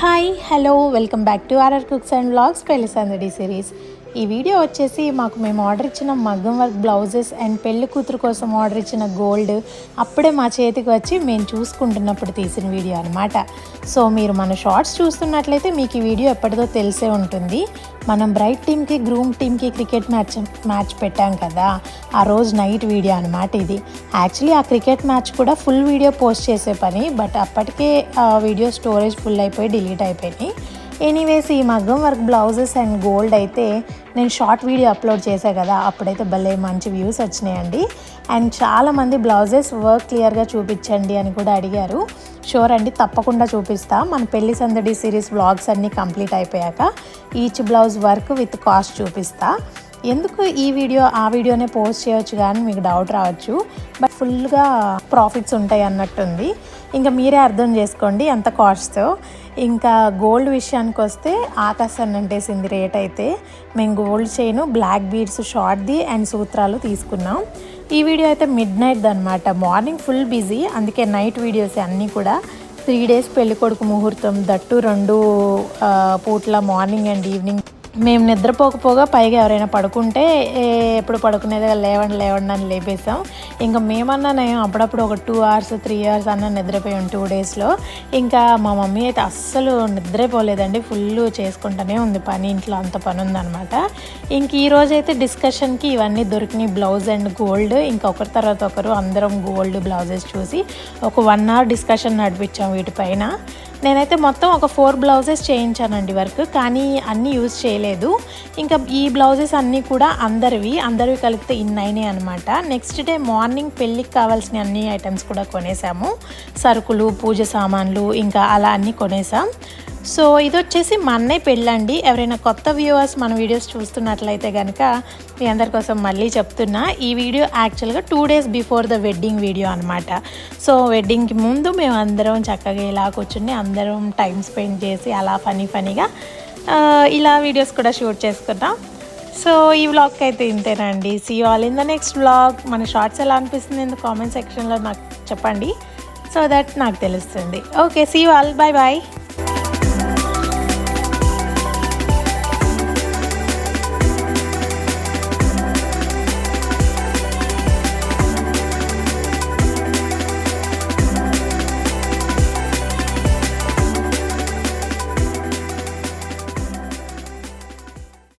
Hi hello welcome back to RR cooks and blogs పెళ్ళి సందడి series. ఈ video వచ్చేసి మాకు మేము ఆర్డర్ ఇచ్చిన మగ్గం వర్క్ బ్లౌజెస్ అండ్ పెళ్ళి కూతురు కోసం ఆర్డర్ ఇచ్చిన గోల్డ్ అప్పుడే మా చేతికి వచ్చి మేము చూసుకుంటున్నప్పుడు తీసిన వీడియో అనమాట సో మీరు మన షార్ట్స్ చూస్తున్నట్లయితే మీకు ఈ వీడియో ఎప్పటిదో తెలిసే ఉంటుంది. మనం బ్రైట్ టీమ్కి గ్రూమ్ టీమ్కి క్రికెట్ మ్యాచ్ మ్యాచ్ పెట్టాం కదా ఆ రోజు నైట్ వీడియో అనమాట ఇది. యాక్చువల్లీ ఆ క్రికెట్ మ్యాచ్ కూడా ఫుల్ వీడియో పోస్ట్ చేసే పని బట్ అప్పటికే వీడియో స్టోరేజ్ ఫుల్ అయిపోయి డిలీట్ అయిపోయినాయి ఎనీవేస్ ఈ మగ్గం వర్క్ బ్లౌజెస్ అండ్ గోల్డ్ అయితే నేను షార్ట్ వీడియో అప్లోడ్ చేశాను కదా అప్పుడైతే భలే మంచి వ్యూస్ వచ్చినాయండి. అండ్ చాలామంది బ్లౌజెస్ వర్క్ క్లియర్గా చూపించండి అని కూడా అడిగారు. షూర్ అండి తప్పకుండా చూపిస్తా. మన పెళ్ళి సందడి సిరీస్ వ్లాగ్స్ అన్నీ కంప్లీట్ అయిపోయాక each blouse work with cost చూపిస్తా. ఎందుకు ఈ వీడియో ఆ వీడియోనే పోస్ట్ చేయొచ్చు కానీ మీకు డౌట్ రావచ్చు. బట్ ఫుల్గా ప్రాఫిట్స్ ఉంటాయి అన్నట్టుంది. ఇంకా మీరే అర్థం చేసుకోండి ఎంత కాస్ట్తో ఇంకా గోల్డ్ విషయానికి వస్తే ఆకాశాన్ని అంటేసింది రేట్ అయితే మేము గోల్డ్ చైన్ బ్లాక్ బీడ్స్ షార్ట్ది అండ్ సూత్రాలు తీసుకున్నాం. ఈ వీడియో అయితే మిడ్ నైట్ అనమాట మార్నింగ్ ఫుల్ బిజీ. అందుకే నైట్ వీడియోస్ అన్నీ కూడా త్రీ డేస్ పెళ్ళికొడుకు ముహూర్తం దట్టు రెండు పూట్ల మార్నింగ్ అండ్ ఈవినింగ్ మేము నిద్రపోకపోగా పైగా ఎవరైనా పడుకుంటే ఎప్పుడు పడుకునేది లేవండి లేవండి అని లేపేసాం ఇంకా మేమన్నా నేను అప్పుడప్పుడు ఒక టూ అవర్స్ త్రీ అవర్స్ అన్న నిద్రపోయాం టూ డేస్లో ఇంకా మా మమ్మీ అయితే అస్సలు నిద్రపోలేదండి ఫుల్ చేసుకుంటూనే ఉంది పని ఇంట్లో అంత పని ఉందన్నమాట. ఇంక ఈ అయితే డిస్కషన్కి ఇవన్నీ దొరికినాయి బ్లౌజ్ అండ్ గోల్డ్ ఇంకా ఒకరి తర్వాత ఒకరు అందరం గోల్డ్ బ్లౌజెస్ చూసి ఒక వన్ అవర్ డిస్కషన్ నడిపించాం వీటిపైన. నేనైతే మొత్తం ఒక ఫోర్ బ్లౌజెస్ చేయించానండి వర్క్ కానీ అన్నీ యూజ్ చేయలేదు. ఇంకా ఈ బ్లౌజెస్ అన్నీ కూడా అందరివి అందరివి కలిపితే ఇన్ అయినాయి అనమాట నెక్స్ట్ డే మార్నింగ్ పెళ్ళికి కావాల్సిన అన్ని ఐటమ్స్ కూడా కొనేసాము. సరుకులు పూజ సామాన్లు ఇంకా అలా అన్నీ కొనేసాం. సో ఇది వచ్చేసి మా అన్నయ్య పెళ్ళండి. ఎవరైనా కొత్త వ్యూవర్స్ మన వీడియోస్ చూస్తున్నట్లయితే కనుక మీ అందరి కోసం మళ్ళీ చెప్తున్నా ఈ వీడియో యాక్చువల్గా two days before the wedding video అనమాట సో వెడ్డింగ్కి ముందు మేము అందరం చక్కగా ఇలా కూర్చుని అందరం టైం స్పెండ్ చేసి అలా ఫనీ ఫనీగా ఇలా వీడియోస్ కూడా షూట్ చేసుకున్నాం సో ఈ వ్లాగ్కి అయితే ఇంతేనండి. See all in the next vlog మన షార్ట్స్ ఎలా అనిపిస్తుంది ఇన్ ద కామెంట్ సెక్షన్లో నాకు చెప్పండి. సో దట్ నాకు తెలుస్తుంది. Okay see all bye bye